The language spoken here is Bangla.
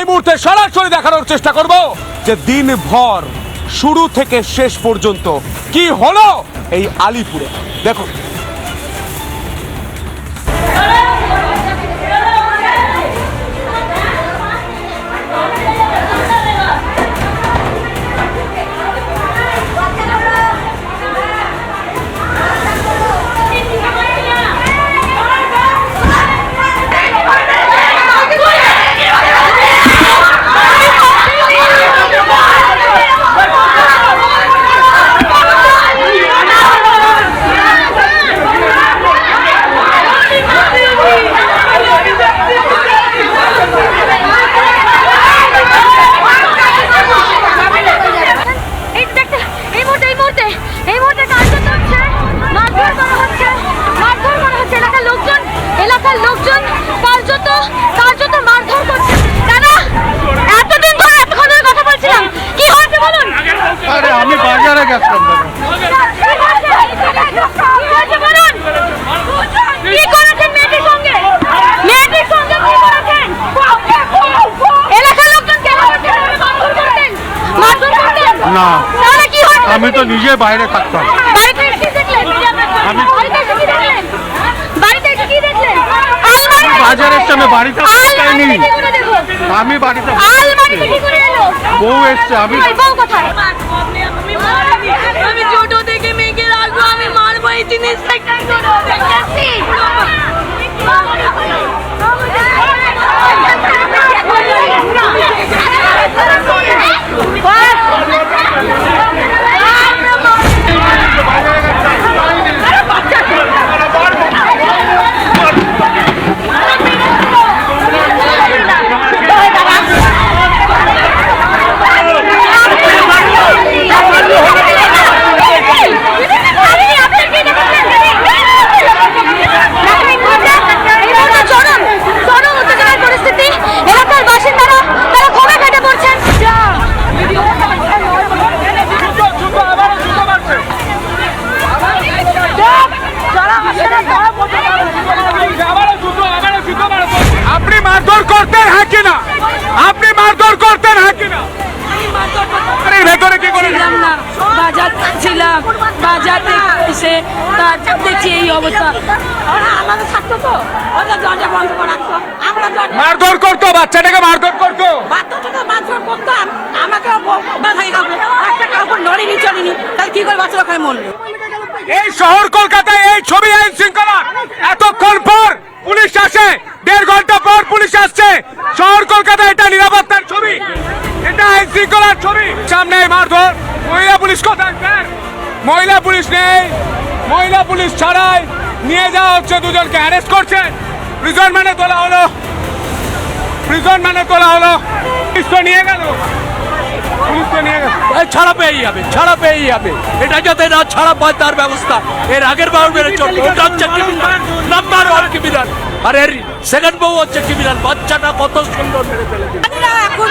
এই মুহূর্তে সরাসরি দেখানোর চেষ্টা করব যে দিনভর শুরু থেকে শেষ পর্যন্ত কি হলো এই আলিপুরে। দেখুন না। আমি তো নিজে বাইরে থাকতাম। বাজারের সামনে বাড়িতে আমি- বাড়িতে বাজারে এসছে আমি বাজার ছিলাম বাজার এসে তারপর দেখছি এই অবস্থা। ওরা আমাদের থাকতো তো ওদের দরজা বন্ধ করে রাখতো মারধর করতো, বাচ্চাটাকে মারধর করতো। বাচ্চাটাকে মারধর করতাম আমাকে বাধাই হবে একটা কাপড় নড়িনি চড়িনি তাহলে কি করে বাচ্চারা খায় মরলো এই শহর কলকাতায় এই ছবি আইন শৃঙ্খলা, এতক্ষণ পর পুলিশ আসে, দেড় ঘণ্টা পর পুলিশ আসছে। শহর কলকাতায় এটা নিরাপত্তার মহিলা পুলিশ নেই। মহিলা পুলিশ ছাড়াই নিয়ে যাওয়া হচ্ছে দুজনকে। অ্যারেস্ট করছে। প্রিজন ম্যানে তোলা হলো। প্রিজন ম্যানে তোলা হলো। পুলিশ তো নিয়ে গেল। পুলিশ তো নিয়ে গেল। ছাড়া পেয়েই যাবে ছাড়া পেয়েই যাবে। এটা যাতে না ছাড়া পায় তার ব্যবস্থা। এর আগের বার মেরে চলবে ওটা হচ্ছে ক্রিমিনাল নাম্বার ওয়ান ক্রিমিনাল আর এর সেকেন্ড বউ হচ্ছে ক্রিমিনাল বাচ্চাটা কত সুন্দর মেরে ফেলেছে। এখন